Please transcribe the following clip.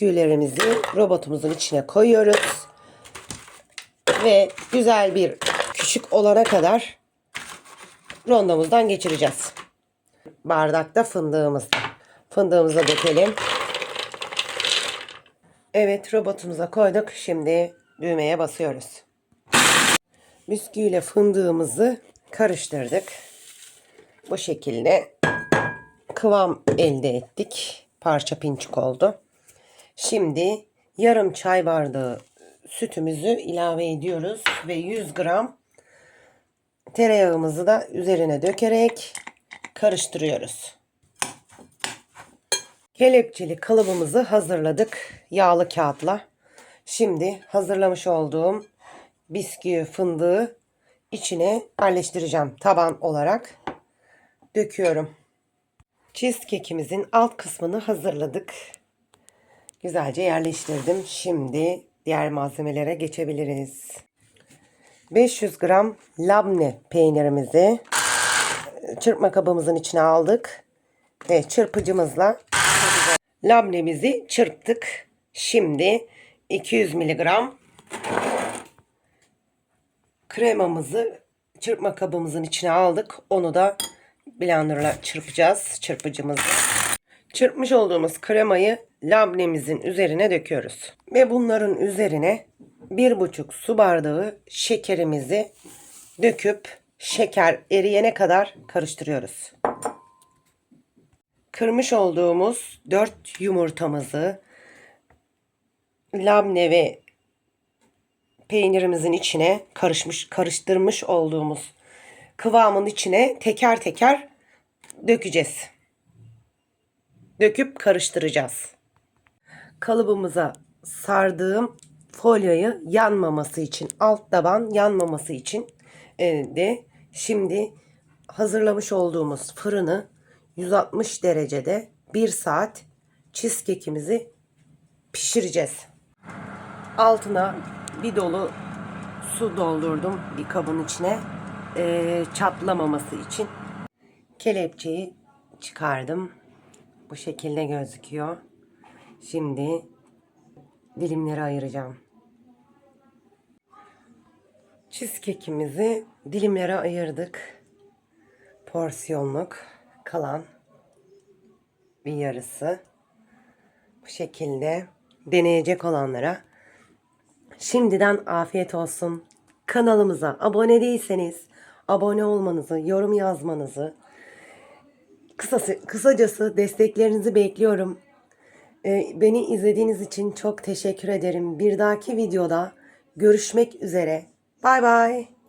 bisküvilerimizi robotumuzun içine koyuyoruz. Ve güzel bir küçük olana kadar rondomuzdan geçireceğiz. Bardakta fındığımız. Fındığımızı dökelim. Evet robotumuza koyduk. Şimdi düğmeye basıyoruz. Bisküviyle fındığımızı karıştırdık. Bu şekilde kıvam elde ettik. Parça pinçik oldu. Şimdi yarım çay bardağı sütümüzü ilave ediyoruz ve 100 gram tereyağımızı da üzerine dökerek karıştırıyoruz. Kelepçeli kalıbımızı hazırladık yağlı kağıtla. Şimdi hazırlamış olduğum bisküvi fındığı içine yerleştireceğim taban olarak. Döküyorum. Cheesecake'imizin alt kısmını hazırladık. Güzelce yerleştirdim. Şimdi diğer malzemelere geçebiliriz. 500 gram labne peynirimizi çırpma kabımızın içine aldık ve çırpıcımızla labnemizi çırptık. Şimdi 200 miligram kremamızı çırpma kabımızın içine aldık. Onu da blenderla çırpacağız çırpıcımızla. Çırpmış olduğumuz kremayı labnemizin üzerine döküyoruz. Ve bunların üzerine bir buçuk su bardağı şekerimizi döküp şeker eriyene kadar karıştırıyoruz. Kırmış olduğumuz 4 yumurtamızı labne ve peynirimizin içine karışmış karıştırmış olduğumuz kıvamın içine teker teker dökeceğiz. Döküp karıştıracağız. Kalıbımıza sardığım folyoyu yanmaması için, alt taban yanmaması için e, de şimdi hazırlamış olduğumuz fırını 160 derecede 1 saat cheesecake'imizi pişireceğiz. Altına bir dolu su doldurdum bir kabın içine. Ee, çatlamaması için. Kelepçeyi çıkardım. Bu şekilde gözüküyor. Şimdi dilimlere ayıracağım. Cheesecake'imizi dilimlere ayırdık. Porsiyonluk kalan bir yarısı. Bu şekilde deneyecek olanlara Şimdiden afiyet olsun. Kanalımıza abone değilseniz abone olmanızı, yorum yazmanızı, kısası, kısacası desteklerinizi bekliyorum. Ee, beni izlediğiniz için çok teşekkür ederim. Bir dahaki videoda görüşmek üzere. Bay bay.